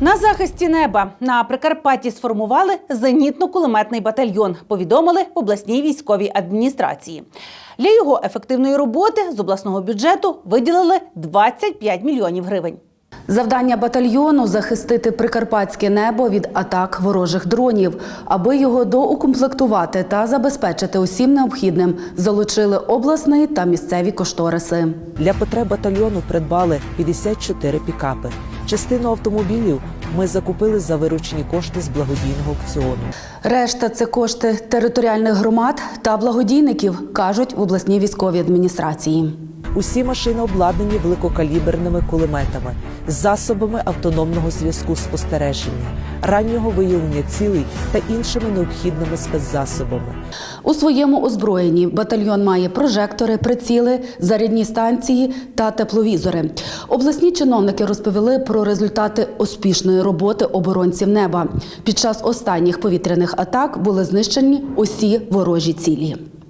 На захисті неба на Прикарпатті сформували зенітно-кулеметний батальйон. Повідомили в обласній військовій адміністрації. Для його ефективної роботи з обласного бюджету виділили 25 мільйонів гривень. Завдання батальйону захистити прикарпатське небо від атак ворожих дронів. Аби його доукомплектувати та забезпечити усім необхідним, залучили обласний та місцеві кошториси. Для потреб батальйону придбали 54 пікапи. Частину автомобілів ми закупили за виручені кошти з благодійного аукціону. Решта це кошти територіальних громад та благодійників, кажуть в обласній військовій адміністрації. Усі машини обладнані великокаліберними кулеметами, засобами автономного зв'язку спостереження, раннього виявлення цілей та іншими необхідними спецзасобами. У своєму озброєнні батальйон має прожектори, приціли, зарядні станції та тепловізори. Обласні чиновники розповіли про результати успішної роботи оборонців неба. Під час останніх повітряних атак були знищені усі ворожі цілі.